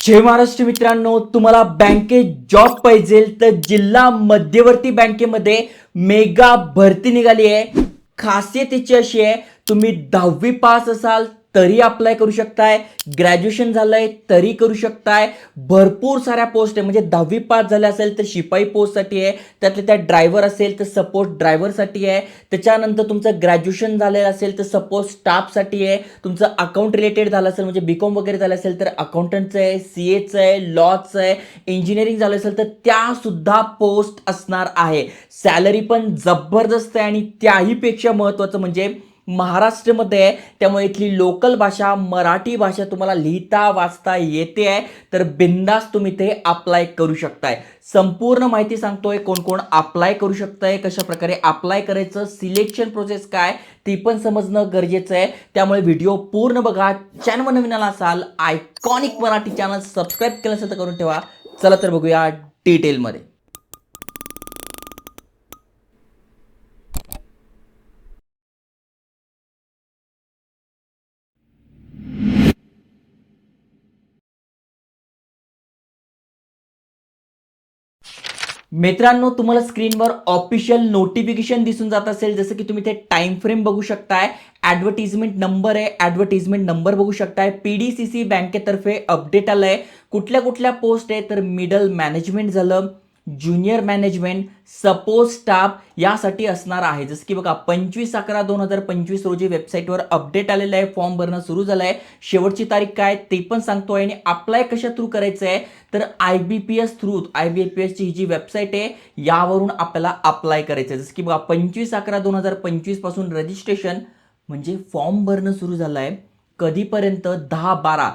जय महाराष्ट्र मित्रांनो तुम्हाला बँकेत जॉब पाहिजे तर जिल्हा मध्यवर्ती बँकेमध्ये मेगा भरती निघाली आहे. खासियत याची अशी आहे तुम्ही दहावी पास असाल तरी अप्लाय करू शकताय ग्रॅज्युएशन झालंय तरी करू शकताय. भरपूर साऱ्या पोस्ट आहे म्हणजे दहावी पास झाले असेल तर शिपाई पोस्टसाठी आहे त्यातल्या त्या ड्रायव्हर असेल तर सपोज ड्रायव्हरसाठी आहे. त्याच्यानंतर तुमचं ग्रॅज्युएशन झालेलं असेल तर सपोज स्टाफसाठी आहे. तुमचं अकाउंट रिलेटेड झालं असेल म्हणजे बीकॉम वगैरे झालं असेल तर अकाउंटंटचं आहे सी एचं आहे लॉचं आहे इंजिनिअरिंग झालं असेल तर त्यासुद्धा पोस्ट असणार आहे. सॅलरी पण जबरदस्त आहे आणि त्याहीपेक्षा महत्त्वाचं म्हणजे महाराष्ट्रामध्ये आहे. त्यामुळे इथली लोकल भाषा मराठी भाषा तुम्हाला लिहिता वाचता येते आहे. तर बिंदास तुम्ही ते अप्लाय करू शकताय. संपूर्ण माहिती सांगतोय कोण कोण अप्लाय करू शकताय कशा प्रकारे अप्लाय करायचं सिलेक्शन प्रोसेस काय ती पण समजणं गरजेचं आहे. त्यामुळे व्हिडिओ पूर्ण बघा. चॅनल नवीन आला असाल आयकॉनिक मराठी चॅनल सबस्क्राईब केलं असेल तर करून ठेवा. चला तर बघूया डिटेलमध्ये मित्रांनो तुम्हाला स्क्रीनवर ऑफिशियल नोटिफिकेशन दिसून जात असेल जसं की तुम्ही ते टाइम फ्रेम बघू शकताय. ॲडव्हर्टिजमेंट नंबर आहे. ॲडव्हर्टिजमेंट नंबर बघू शकताय. पी डी सी सी बँकेतर्फे अपडेट आलं आहे कुठल्या कुठल्या पोस्ट आहे तर मिडल मॅनेजमेंट झालं. ज्युनियर मॅनेजमेंट सपोज स्टाफ यासाठी असणार आहे. जसं की बघा पंचवीस अकरा दोन हजार पंचवीस रोजी वेबसाईटवर अपडेट आलेलं आहे. फॉर्म भरणं सुरू झालं आहे. शेवटची तारीख काय ते पण सांगतो आहे. आणि अप्लाय कशा थ्रू करायचं आहे? तर I B P S through I B P एसची ही जी वेबसाईट आहे यावरून आपल्याला अप्लाय करायचं आहे. जसं की बघा पंचवीस अकरा दोन हजार पंचवीसपासून रजिस्ट्रेशन म्हणजे फॉर्म भरणं सुरू झालं आहे. कधीपर्यंत? दहा बारा.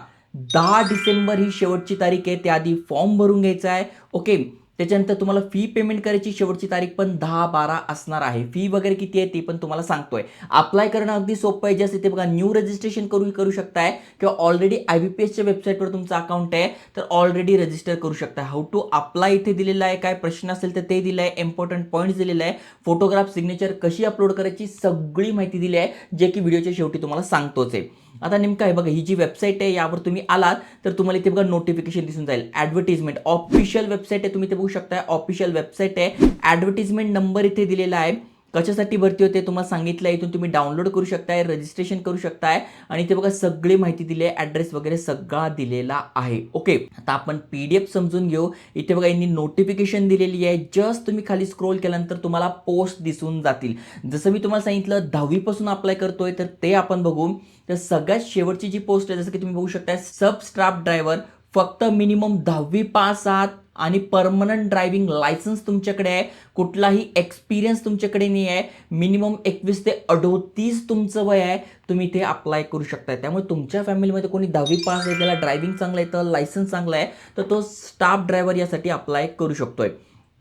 दहा डिसेंबर ही शेवटची तारीख आहे. त्याआधी फॉर्म भरून घ्यायचा आहे. ओके. त्याच्यानंतर तुम्हाला फी पेमेंट करायची शेवटची तारीख पण दहा बारा असणार आहे. फी वगैरे किती आहे ती पण तुम्हाला सांगतोय. अप्लाय करणं अगदी सोपं आहे. जसं ते बघा न्यू रजिस्ट्रेशन करू करू शकताय किंवा ऑलरेडी आय बी पी एसच्या वेबसाईटवर तुमचं अकाउंट आहे तर ऑलरेडी रजिस्टर करू शकताय. हाऊ टू अप्लाय इथे दिलेलं आहे काय प्रश्न असेल तर ते दिलं आहे इम्पॉर्टंट पॉईंट्स दिलेलं आहे. फोटोग्राफ सिग्नेचर कशी अपलोड करायची सगळी माहिती दिली आहे जे की व्हिडिओच्या शेवटी तुम्हाला सांगतोच आहे. आता नेमकं आहे बघा ही जी वेबसाईट आहे यावर तुम्ही आलात तर तुम्हाला इथे बघा नोटिफिकेशन दिसून जाईल. ॲडव्हर्टिजमेंट ऑफिशियल वेबसाईट आहे तुम्ही ते बघू शकताय ऑफिशियल वेबसाईट आहे. ॲडव्हर्टिजमेंट नंबर इथे दिलेला आहे. कशासाठी भरती होते तुम्हाला सांगितलं इथून तुम्ही डाउनलोड करू शकताय रजिस्ट्रेशन करू शकताय. आणि ते बघा सगळी माहिती दिली आहे ॲड्रेस वगैरे सगळा दिलेला आहे. ओके आता आपण पी डी एफ समजून घेऊ. इथे बघा यांनी नोटिफिकेशन दिलेली आहे. जस्ट तुम्ही खाली स्क्रोल केल्यानंतर तुम्हाला पोस्ट दिसून जातील. जसं मी तुम्हाला सांगितलं दहावीपासून अप्लाय करतोय तर ते आपण बघू. तर सगळ्यात शेवटची जी पोस्ट आहे जसं की तुम्ही बघू शकता सब स्टाफ ड्रायव्हर फक्त मिनिमम दहावी पास आहात आणि परमनंट ड्रायव्हिंग लायसन्स तुमच्याकडे आहे. कुठलाही एक्सपिरियन्स तुमच्याकडे नाही आहे. मिनिमम एकवीस ते अडोतीस तुमचं वय आहे. तुम्ही ते अप्लाय करू शकता त्यामुळे तुमच्या फॅमिलीमध्ये कोणी दहावी पास आहे त्याला ड्रायव्हिंग चांगलं आहे तर लायसन्स चांगलं आहे तर तो स्टाफ ड्रायव्हर यासाठी अप्लाय करू शकतोय.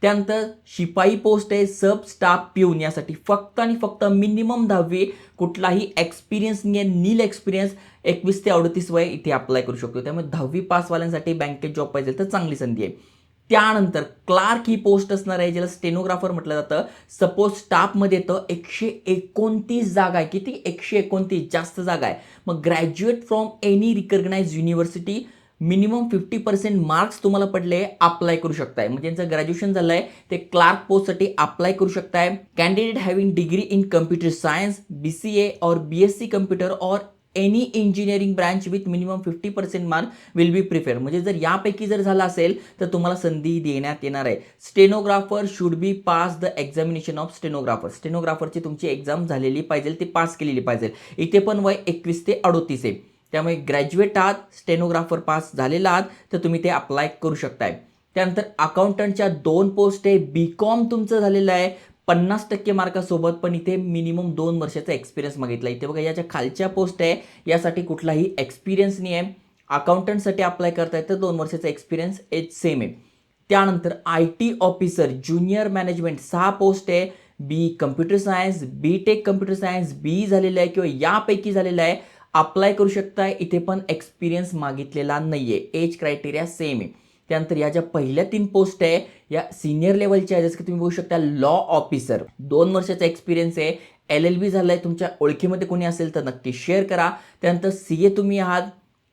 त्यानंतर शिपाई पोस्ट आहे. सब स्टाफ पिऊन यासाठी फक्त आणि फक्त मिनिमम दहावी कुठलाही एक्सपिरियन्स नाही आहे नील एक्सपिरियन्स एकवीस ते अडतीस वय इथे अप्लाय करू शकतो. त्यामुळे दहावी पासवाल्यांसाठी बँकेत जॉब पाहिजे तर चांगली संधी आहे. त्यानंतर क्लार्क ही पोस्ट असणार आहे ज्याला स्टेनोग्राफर म्हटलं जातं. सपोज स्टाफमध्ये येतं एकशे एकोणतीस जागा आहे. किती? एकशे एकोणतीस जास्त जागा आहे. मग graduate from any recognize university minimum fifty percent marks तुम्हाला पडले अप्लाय करू शकताय. म्हणजे ज्यांचं ग्रॅज्युएशन झालं आहे ते क्लार्क पोस्टसाठी अप्लाय करू शकताय. Candidate having degree in computer science B C A और बी एस सी कम्प्युटर और any engineering branch with minimum fifty percent mark will be prefer म्हणजे जर यापैकी जर झालं असेल तर तुम्हाला संधी देण्यात येणार आहे. Stenographer should be pass the examination of stenographer स्टेनोग्राफरची तुमची एक्झाम झालेली पाहिजे ती पास केलेली पाहिजे. इथे पण वय एकवीस ते अडोतीस आहे. त्यामुळे ग्रॅज्युएट आहात स्टेनोग्राफर पास झालेला आहात तर तुम्ही ते अप्लाय करू शकताय. त्यानंतर अकाउंटंटच्या दोन पोस्ट आहे बी कॉम तुमचं झालेलं आहे पन्नास टक्के मार्कासोबत पण इथे मिनिमम दोन वर्षाचा एक्सपिरियन्स मागितला. इथे बघा याच्या खालच्या पोस्ट आहे यासाठी कुठलाही एक्सपिरियन्स नाही आहे अकाउंटंटसाठी अप्लाय करताय तर दोन वर्षाचा एक्सपिरियन्स एच सेम आहे. त्यानंतर I T officer junior management सहा पोस्ट आहे. B computer science B tech computer science B झालेलं आहे किंवा यापैकी झालेलं आहे. अप्लाय करू शकताय इथे पण एक्सपिरियन्स मागितलेला नाही आहे एज क्रायटेरिया सेम आहे. त्यानंतर या ज्या पहिल्या तीन पोस्ट आहे या सिनियर लेवलच्या आहे जसं की तुम्ही बघू शकता लॉ ऑफिसर दोन वर्षाचा एक्सपिरियन्स आहे. एल एल बी झालं आहे तुमच्या ओळखीमध्ये कोणी असेल तर नक्की शेअर करा. त्यानंतर सी ए तुम्ही आहात.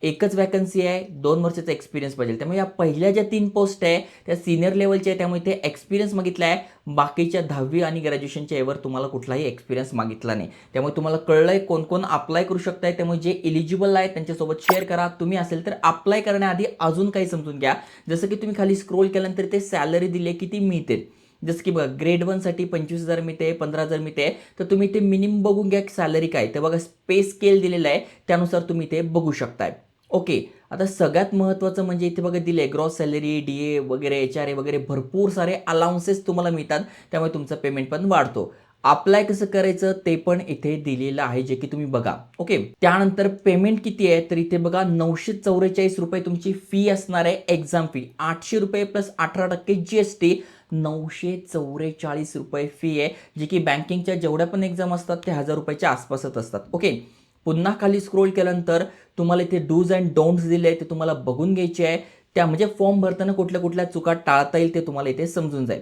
एकच वॅकन्सी आहे दोन वर्षाचा एक्सपिरियन्स पाहिजे त्यामुळे या पहिल्या ज्या तीन पोस्ट आहे त्या सिनियर लेवलच्या आहे त्यामुळे ते एक्सपिरियन्स मागितला आहे. बाकीच्या दहावी आणि ग्रॅज्युएशनच्या यावर तुम्हाला कुठलाही एक्सपिरियन्स मागितला नाही. त्यामुळे तुम्हाला कळलंय कोण कोण अप्लाय करू शकताय. त्यामुळे जे इलिजिबल आहे त्यांच्यासोबत शेअर करा. तुम्ही असेल तर अप्लाय करण्याआधी अजून काही समजून घ्या. जसं की तुम्ही खाली स्क्रोल केल्यानंतर ते सॅलरी दिले किती मिळते जसं की बघा ग्रेड वनसाठी पंचवीस हजार मिळते पंधरा हजार मिळते. तर तुम्ही ते मिनिमम बघून घ्या सॅलरी काय तर बघा स्पेस स्केल दिलेलं आहे. त्यानुसार तुम्ही ते बघू शकताय. ओके आता सगळ्यात महत्त्वाचं म्हणजे इथे बघा दिले ग्रॉस सॅलरी डी ए वगैरे एच आर ए वगैरे भरपूर सारे अलाउन्सेस तुम्हाला मिळतात त्यामुळे तुमचं पेमेंट पण वाढतो. अप्लाय कसं करायचं ते पण इथे दिलेलं आहे जे की तुम्ही बघा. ओके त्यानंतर पेमेंट किती आहे? तर इथे बघा नऊशे चौवेचाळीस रुपये तुमची फी असणार आहे एक्झाम फी आठशे रुपये प्लस अठरा टक्के जी एस टी नऊशे चौवेचाळीस रुपये फी आहे जी की बँकिंगच्या जेवढ्या पण एक्झाम असतात ते हजार रुपयाच्या आसपासच असतात. ओके पुन्हा खाली स्क्रोल केल्यानंतर तुम्हाला इथे डूज अँड डोंट्स दिले आहे ते तुम्हाला बघून घ्यायचे आहे. त्या म्हणजे फॉर्म भरताना कुठल्या कुठल्या चुका टाळता येईल ते तुम्हाला इथे समजून जाईल.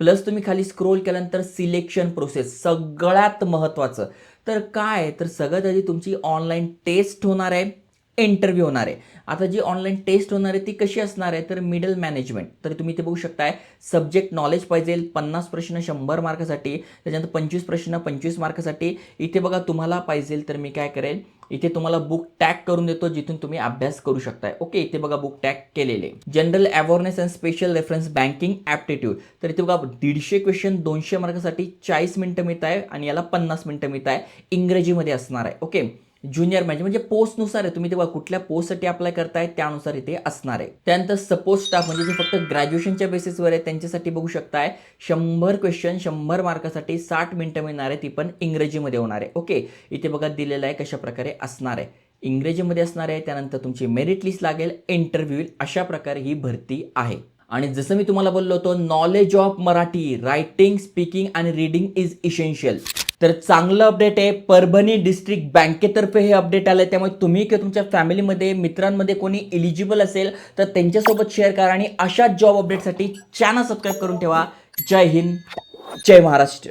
प्लस तुम्ही खाली स्क्रोल केल्यानंतर सिलेक्शन प्रोसेस सगळ्यात महत्त्वाचं तर काय? तर सगळ्यात आधी तुमची ऑनलाईन टेस्ट होणार आहे. इंटरव्ह्यू होणार आहे. आता जी ऑनलाईन टेस्ट होणार आहे ती कशी असणार आहे? तर मिडल मॅनेजमेंट तर तुम्ही इथे बघू शकताय सब्जेक्ट नॉलेज पाहिजे पन्नास प्रश्न शंभर मार्कासाठी त्याच्यानंतर पंचवीस प्रश्न पंचवीस मार्कासाठी. इथे बघा तुम्हाला पाहिजे तर मी काय करेल इथे तुम्हाला बुक टॅग करून देतो जिथून तुम्ही अभ्यास करू शकताय. ओके इथे बघा बुक टॅग केलेले. General awareness and special reference banking aptitude तर इथे बघा दीडशे क्वेश्चन दोनशे मार्कासाठी चाळीस मिनिटं मिळत आहे आणि याला पन्नास मिनिटं मिळत आहे इंग्रजीमध्ये असणार आहे. ओके ज्युनियर मॅनेजर म्हणजे पोस्टनुसार आहे. तुम्ही तेव्हा कुठल्या पोस्टसाठी अप्लाय करताय त्यानुसार इथे असणार आहे. त्यानंतर सपोज स्टाफ म्हणजे जे फक्त ग्रॅज्युएशनच्या बेसिसवर आहे त्यांच्यासाठी बघू शकताय. शंभर क्वेश्चन शंभर मार्कासाठी साठ मिनिटं मिळणार आहे ती पण इंग्रजीमध्ये होणार आहे. ओके इथे बघा दिलेलं आहे कशा प्रकारे असणार आहे. इंग्रजीमध्ये असणार आहे त्यानंतर तुमची मेरिट लिस्ट लागेल इंटरव्ह्यू अशा प्रकारे ही भरती आहे. आणि जसं मी तुम्हाला बोललो होतो knowledge of Marathi writing speaking आणि रीडिंग इज इसेन्शियल तर चांगलं अपडेट आहे. परभणी डिस्ट्रिक्ट बँकेतर्फे हे अपडेट आलं त्यामुळे तुम्ही किंवा तुमच्या फॅमिलीमध्ये मित्रांमध्ये कोणी एलिजिबल असेल तर त्यांच्यासोबत शेअर करा आणि अशा जॉब अपडेटसाठी चॅनल सबस्क्राईब करून ठेवा. जय हिंद. जय महाराष्ट्र.